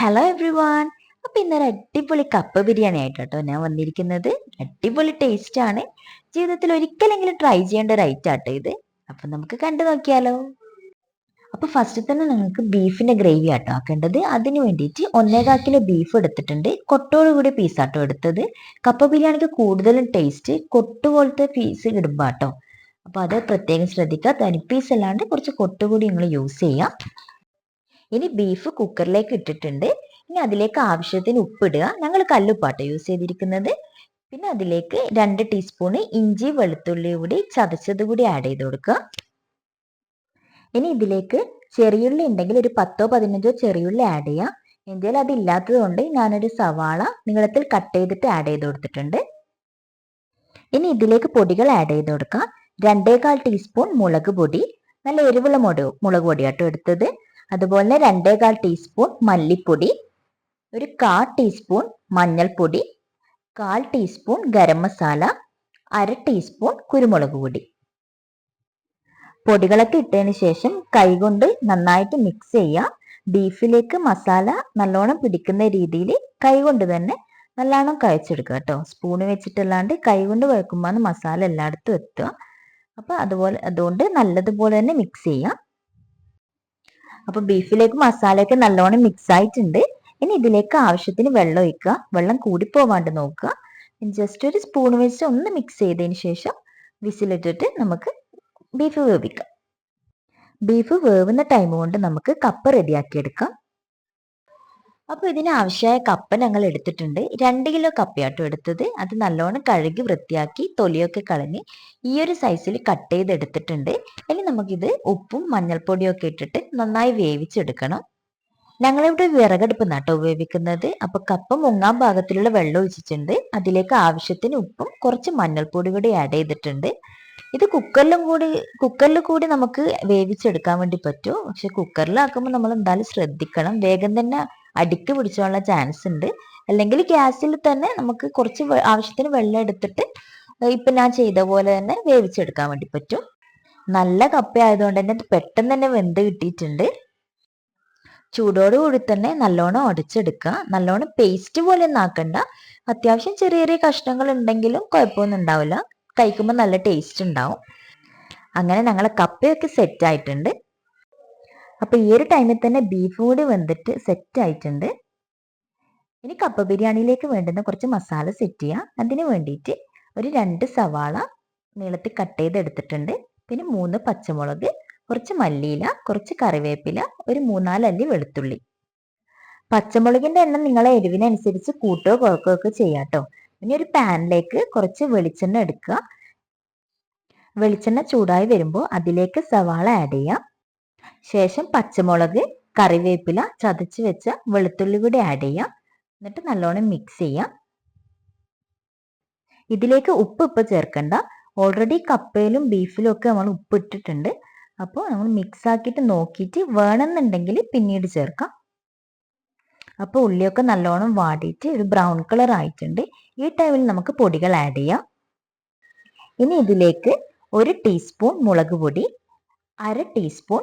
Hello every one അപ്പൊ ഇന്നൊരു അടിപൊളി കപ്പ ബിരിയാണി ആയിട്ട് കേട്ടോ ഞാൻ വന്നിരിക്കുന്നത്. അടിപൊളി ടേസ്റ്റ് ആണ്. ജീവിതത്തിൽ ഒരിക്കലെങ്കിലും ട്രൈ ചെയ്യേണ്ട ഒരു ഐറ്റം ആട്ടോ ഇത്. അപ്പൊ നമുക്ക് കണ്ടു നോക്കിയാലോ. അപ്പൊ ഫസ്റ്റ് തന്നെ നിങ്ങൾക്ക് ബീഫിന്റെ ഗ്രേവി ആട്ടോ ആക്കേണ്ടത്. അതിന് വേണ്ടിയിട്ട് ഒന്നേകാൽ കിലോ ബീഫ് എടുത്തിട്ടുണ്ട്. കൊട്ടോട് കൂടി ആട്ടോ എടുത്തത്. കപ്പ ബിരിയാണിക്ക് കൂടുതലും ടേസ്റ്റ് കൊട്ടുപോലത്തെ പീസ് ഇടുമ്പോ കേട്ടോ അപ്പൊ അത് പ്രത്യേകം ശ്രദ്ധിക്കുക. തനി പീസ് അല്ലാണ്ട് കുറച്ച് കൊട്ടുകൂടി നിങ്ങൾ യൂസ് ചെയ്യാം. ഇനി ബീഫ് കുക്കറിലേക്ക് ഇട്ടിട്ടുണ്ട്. ഇനി അതിലേക്ക് ആവശ്യത്തിന് ഉപ്പിടുക. ഞങ്ങൾ കല്ലുപ്പാട്ട യൂസ് ചെയ്തിരിക്കുന്നത്. പിന്നെ അതിലേക്ക് രണ്ട് ടീസ്പൂണ് ഇഞ്ചി വെളുത്തുള്ളി കൂടി ചതച്ചത് കൂടി ആഡ് ചെയ്ത് കൊടുക്കുക. ഇനി ഇതിലേക്ക് ചെറിയുള്ളി ഉണ്ടെങ്കിൽ ഒരു പത്തോ പതിനഞ്ചോ ചെറിയുള്ളി ആഡ് ചെയ്യാം. എന്തെങ്കിലും അത് ഇല്ലാത്തത് കൊണ്ട് ഞാനൊരു സവാള നീളത്തിൽ കട്ട് ചെയ്തിട്ട് ആഡ് ചെയ്ത് കൊടുത്തിട്ടുണ്ട്. ഇനി ഇതിലേക്ക് പൊടികൾ ആഡ് ചെയ്ത് കൊടുക്കാം. രണ്ടേകാൽ ടീസ്പൂൺ മുളക് പൊടി. നല്ല എരിവുള്ള മുളക് മുളക് പൊടിയാട്ടോ എടുത്തത്. അതുപോലെ രണ്ടേകാൽ ടീസ്പൂൺ മല്ലിപ്പൊടി ഒരു കാ ടീസ്പൂൺ മഞ്ഞൾപ്പൊടി കാൽ ടീസ്പൂൺ ഗരം മസാല അര ടീസ്പൂൺ കുരുമുളക് പൊടി. പൊടികളൊക്കെ ഇട്ടതിന് ശേഷം കൈകൊണ്ട് നന്നായിട്ട് മിക്സ് ചെയ്യുക ബീഫിലേക്ക് മസാല നല്ലോണം പിടിക്കുന്ന രീതിയിൽ കൈകൊണ്ട് തന്നെ നല്ലോണം കഴിച്ചെടുക്കുക കേട്ടോ. സ്പൂൺ വെച്ചിട്ടല്ലാണ്ട് കൈകൊണ്ട് കുഴക്കുമ്പോൾ മസാല എല്ലായിടത്തും എത്തുക. അപ്പൊ അതുപോലെ അതുകൊണ്ട് നല്ലതുപോലെ തന്നെ മിക്സ് ചെയ്യാം. അപ്പൊ ബീഫിലേക്ക് മസാലയൊക്കെ നല്ലോണം മിക്സ് ആയിട്ടുണ്ട്. ഇനി ഇതിലേക്ക് ആവശ്യത്തിന് വെള്ളം ഒഴിക്കുക. വെള്ളം കൂടിപ്പോവാണ്ട് നോക്കുക. ജസ്റ്റ് ഒരു സ്പൂൺ വെച്ച് ഒന്ന് മിക്സ് ചെയ്തതിന് ശേഷം വിസിലിട്ടിട്ട് നമുക്ക് ബീഫ് വേവിക്കാം. ബീഫ് വേവുന്ന ടൈം കൊണ്ട് നമുക്ക് കപ്പ് റെഡിയാക്കി എടുക്കാം. അപ്പൊ ഇതിനാവശ്യമായ കപ്പ ഞങ്ങൾ എടുത്തിട്ടുണ്ട്. രണ്ട് കിലോ കപ്പയാട്ടോ എടുത്തത്. അത് നല്ലോണം കഴുകി വൃത്തിയാക്കി തൊലിയൊക്കെ കളഞ്ഞ് ഈ ഒരു സൈസിൽ കട്ട് ചെയ്ത് എടുത്തിട്ടുണ്ട്. ഇനി നമുക്കിത് ഉപ്പും മഞ്ഞൾപ്പൊടിയും ഒക്കെ ഇട്ടിട്ട് നന്നായി വേവിച്ചെടുക്കണം. ഞങ്ങളിവിടെ വിറകടുപ്പ് നട്ടോ ഉപയോഗിക്കുന്നത്. അപ്പൊ കപ്പ മുങ്ങാൻ ഭാഗത്തിലുള്ള വെള്ളം ഒഴിച്ചിട്ടുണ്ട്. അതിലേക്ക് ആവശ്യത്തിന് ഉപ്പും കുറച്ച് മഞ്ഞൾപ്പൊടി കൂടി ആഡ് ചെയ്തിട്ടുണ്ട്. ഇത് കുക്കറിലും കൂടി കുക്കറിൽ കൂടി നമുക്ക് വേവിച്ചെടുക്കാൻ വേണ്ടി പറ്റും. പക്ഷെ കുക്കറിലാക്കുമ്പോൾ നമ്മൾ എന്തായാലും ശ്രദ്ധിക്കണം. വേഗം തന്നെ അടിക്ക് പിടിച്ചോളാൻ ചാൻസ് ഉണ്ട്. അല്ലെങ്കിൽ ഗ്യാസിൽ തന്നെ നമുക്ക് കുറച്ച് ആവശ്യത്തിന് വെള്ളം എടുത്തിട്ട് ഇപ്പം ഞാൻ ചെയ്ത പോലെ തന്നെ വേവിച്ചെടുക്കാൻ വേണ്ടി പറ്റും. നല്ല കപ്പ ആയതുകൊണ്ട് തന്നെ പെട്ടെന്ന് തന്നെ വെന്ത് കിട്ടിയിട്ടുണ്ട്. ചൂടോടുകൂടി തന്നെ നല്ലോണം ഉടച്ചെടുക്കുക നല്ലോണം പേസ്റ്റ് പോലെ ഒന്നും ആക്കണ്ട. അത്യാവശ്യം ചെറിയ ചെറിയ കഷ്ണങ്ങൾ ഉണ്ടെങ്കിലും കുഴപ്പമൊന്നും ഉണ്ടാവില്ല. കഴിക്കുമ്പോൾ നല്ല ടേസ്റ്റ് ഉണ്ടാവും. അങ്ങനെ ഞങ്ങളെ കപ്പയൊക്കെ സെറ്റ് ആയിട്ടുണ്ട്. അപ്പൊ ഈ ഒരു ടൈമിൽ തന്നെ ബീഫ് കൂടി വെന്തിട്ട് സെറ്റ് ആയിട്ടുണ്ട്. ഇനി കപ്പ ബിരിയാണിയിലേക്ക് വേണ്ടുന്ന കുറച്ച് മസാല സെറ്റ് ചെയ്യാം. അതിന് വേണ്ടിയിട്ട് ഒരു രണ്ട് സവാള നീളത്തിൽ കട്ട് ചെയ്തെടുത്തിട്ടുണ്ട്. പിന്നെ മൂന്ന് പച്ചമുളക് കുറച്ച് മല്ലിയില കുറച്ച് കറിവേപ്പില ഒരു മൂന്നാലല്ലി വെളുത്തുള്ളി. പച്ചമുളകിന്റെ എണ്ണം നിങ്ങളെ എരിവിനനുസരിച്ച് കൂട്ടോ കുഴക്കോ ഒക്കെ ചെയ്യാം കേട്ടോ ഇനി ഒരു പാനിലേക്ക് കുറച്ച് വെളിച്ചെണ്ണ എടുക്കുക. വെളിച്ചെണ്ണ ചൂടായി വരുമ്പോൾ അതിലേക്ക് സവാള ആഡ് ചെയ്യാം. ശേഷം പച്ചമുളക് കറിവേപ്പില ചതച്ച് വെച്ച വെളുത്തുള്ളി കൂടി ആഡ് ചെയ്യാം. എന്നിട്ട് നല്ലോണം മിക്സ് ചെയ്യാം. ഇതിലേക്ക് ഉപ്പ് ഇപ്പൊ ചേർക്കണ്ട. ഓൾറെഡി കപ്പയിലും ബീഫിലും ഒക്കെ നമ്മൾ ഉപ്പ് ഇട്ടിട്ടുണ്ട്. അപ്പോൾ നമ്മൾ മിക്സ് ആക്കിയിട്ട് നോക്കിയിട്ട് വേണമെന്നുണ്ടെങ്കിൽ പിന്നീട് ചേർക്കാം. അപ്പോൾ ഉള്ളിയൊക്കെ നല്ലോണം വാടിയിട്ട് ഒരു ബ്രൗൺ കളർ ആയിട്ടുണ്ട്. ഈ ടൈമിൽ നമുക്ക് പൊടികൾ ആഡ് ചെയ്യാം. ഇനി ഇതിലേക്ക് ഒരു ടീസ്പൂൺ മുളക് പൊടി അര ടീസ്പൂൺ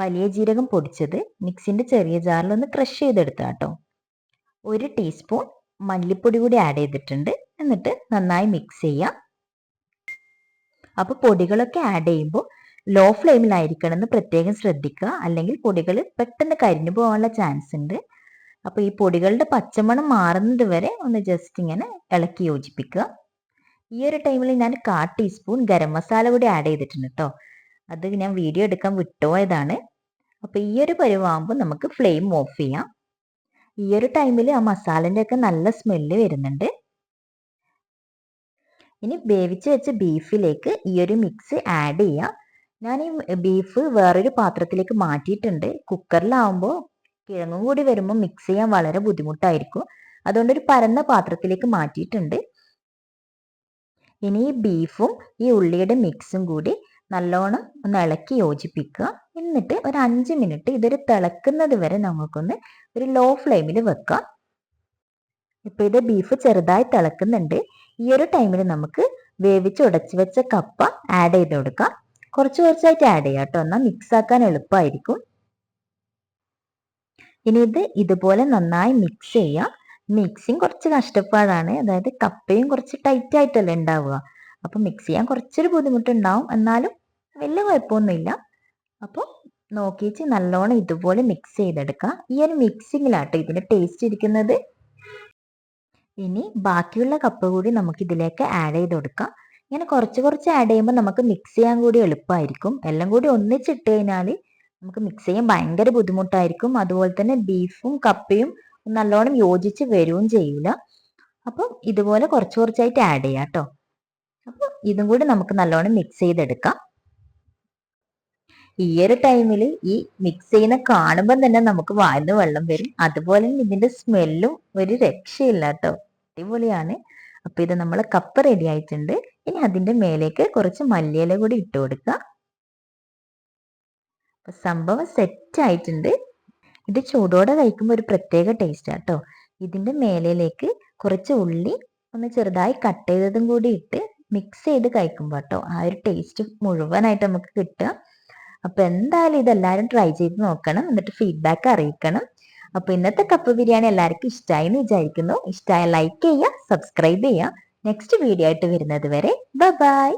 വലിയ ജീരകം പൊടിച്ചത് മിക്സിന്റെ ചെറിയ ജാറിൽ ഒന്ന് ക്രഷ് ചെയ്തെടുത്ത കേട്ടോ ഒരു ടീസ്പൂൺ മല്ലിപ്പൊടി കൂടി ആഡ് ചെയ്തിട്ടുണ്ട്. എന്നിട്ട് നന്നായി മിക്സ് ചെയ്യാം. അപ്പോൾ പൊടികളൊക്കെ ആഡ് ചെയ്യുമ്പോൾ ലോ ഫ്ലെയിമിലായിരിക്കണം എന്ന് പ്രത്യേകം ശ്രദ്ധിക്കുക. അല്ലെങ്കിൽ പൊടികൾ പെട്ടെന്ന് കരിഞ്ഞു പോകാനുള്ള ചാൻസ് ഉണ്ട്. അപ്പോൾ ഈ പൊടികളുടെ പച്ചമണം മാറുന്നത് വരെ ഒന്ന് ജസ്റ്റ് ഇങ്ങനെ ഇളക്കി യോജിപ്പിക്കുക. ഈ ഒരു ടൈമിൽ ഞാൻ കാ ടീസ്പൂൺ ഗരം മസാല കൂടി ആഡ് ചെയ്തിട്ടുണ്ട് കേട്ടോ അത് ഞാൻ വീഡിയോ എടുക്കാൻ വിട്ടുപോയതാണ്. അപ്പോൾ ഈ ഒരു പരുവാകുമ്പോൾ നമുക്ക് ഫ്ലെയിം ഓഫ് ചെയ്യാം. ഈ ഒരു ടൈമിൽ ആ മസാലന്റെ ഒക്കെ നല്ല സ്മെല്ല് വരുന്നുണ്ട്. ഇനി വേവിച്ച് വെച്ച ബീഫിലേക്ക് ഈ ഒരു മിക്സ് ആഡ് ചെയ്യാം. ഞാൻ ഈ ബീഫ് വേറൊരു പാത്രത്തിലേക്ക് മാറ്റിയിട്ടുണ്ട്. കുക്കറിലാവുമ്പോൾ കിഴങ്ങും കൂടി വരുമ്പോൾ മിക്സ് ചെയ്യാൻ വളരെ ബുദ്ധിമുട്ടായിരിക്കും. അതുകൊണ്ട് ഒരു പരന്ന പാത്രത്തിലേക്ക് മാറ്റിയിട്ടുണ്ട്. ഇനി ഈ ബീഫും ഈ ഉള്ളിയുടെ മിക്സും കൂടി നല്ലോണം ഒന്ന് ഇളക്കി യോജിപ്പിക്കുക. എന്നിട്ട് ഒരു അഞ്ച് മിനിറ്റ് ഇതൊരു തിളക്കുന്നത് വരെ നമുക്കൊന്ന് ഒരു ലോ ഫ്ലെയിമിൽ വെക്കാം. ഇപ്പൊ ഇത് ബീഫ് ചെറുതായി തിളക്കുന്നുണ്ട്. ഈ ഒരു ടൈമിൽ നമുക്ക് വേവിച്ച് ഉടച്ചു വെച്ച കപ്പ ആഡ് ചെയ്ത് കൊടുക്കാം. കുറച്ച് കുറച്ചായിട്ട് ആഡ് ചെയ്യാം കേട്ടോ എന്നാൽ മിക്സ് ആക്കാൻ എളുപ്പമായിരിക്കും ഇനി ഇത് ഇതുപോലെ നന്നായി മിക്സ് ചെയ്യാം. മിക്സിങ് കുറച്ച് കഷ്ടപ്പാടാണ് അതായത് കപ്പയും കുറച്ച് ടൈറ്റ് ആയിട്ടല്ലേ ഉണ്ടാവുക. അപ്പൊ മിക്സ് ചെയ്യാൻ കുറച്ചൊരു ബുദ്ധിമുട്ടുണ്ടാവും. എന്നാലും വലിയ കുഴപ്പമൊന്നുമില്ല. അപ്പോൾ നോക്കിയിട്ട് നല്ലോണം ഇതുപോലെ മിക്സ് ചെയ്തെടുക്കുക ഈ ഒരു മിക്സിങ്ങിലാട്ടോ ഇതിന്റെ ടേസ്റ്റ് ഇരിക്കുന്നത്. ഇനി ബാക്കിയുള്ള കപ്പ് കൂടി നമുക്ക് ഇതിലേക്ക് ആഡ് ചെയ്ത് കൊടുക്കാം. ഇങ്ങനെ കുറച്ച് കുറച്ച് ആഡ് ചെയ്യുമ്പോൾ നമുക്ക് മിക്സ് ചെയ്യാൻ കൂടി എളുപ്പമായിരിക്കും. എല്ലാം കൂടി ഒന്നിച്ചിട്ട് കഴിഞ്ഞാൽ നമുക്ക് മിക്സ് ചെയ്യാൻ ഭയങ്കര ബുദ്ധിമുട്ടായിരിക്കും. അതുപോലെ തന്നെ ബീഫും കപ്പയും നല്ലോണം യോജിച്ച് വരികയും ചെയ്യൂല. അപ്പം ഇതുപോലെ കുറച്ച് കുറച്ചായിട്ട് ആഡ് ചെയ്യാം കേട്ടോ അപ്പം ഇതും കൂടി നമുക്ക് നല്ലോണം മിക്സ് ചെയ്തെടുക്കാം. ഈ ഒരു ടൈമിൽ ഈ മിക്സ് ചെയ്യുന്ന കാണുമ്പോൾ തന്നെ നമുക്ക് വായന്ന് വെള്ളം വരും. അതുപോലെ ഇതിന്റെ സ്മെല്ലും ഒരു രക്ഷയില്ല കേട്ടോ അടിപൊളിയാണ്. അപ്പൊ ഇത് നമ്മൾ കപ്പ് റെഡി ആയിട്ടുണ്ട്. ഇനി അതിന്റെ മേലേക്ക് കുറച്ച് മല്ലിയില കൂടി ഇട്ട് കൊടുക്കുക സംഭവം സെറ്റ് ആയിട്ടുണ്ട്. ഇത് ചൂടോടെ കഴിക്കുമ്പോൾ ഒരു പ്രത്യേക ടേസ്റ്റ് കേട്ടോ ഇതിന്റെ മേലയിലേക്ക് കുറച്ച് ഉള്ളി ഒന്ന് ചെറുതായി കട്ട് ചെയ്തതും കൂടി ഇട്ട് മിക്സ് ചെയ്ത് കഴിക്കുമ്പോൾ കേട്ടോ ആ ഒരു ടേസ്റ്റ് മുഴുവനായിട്ട് നമുക്ക് കിട്ടുക. അപ്പോൾ എന്തായാലും ഇതെല്ലാവരും ട്രൈ ചെയ്ത് നോക്കണം എന്നിട്ട് ഫീഡ്ബാക്ക് അറിയിക്കണം. അപ്പോൾ ഇന്നത്തെ കപ്പ് ബിരിയാണി എല്ലാവർക്കും ഇഷ്ടമായി എന്ന് വിചാരിക്കുന്നു. ഇഷ്ടമായ ലൈക്ക് ചെയ്യുക സബ്സ്ക്രൈബ് ചെയ്യുക. നെക്സ്റ്റ് വീഡിയോ ആയിട്ട് വരുന്നത് വരെ ബൈ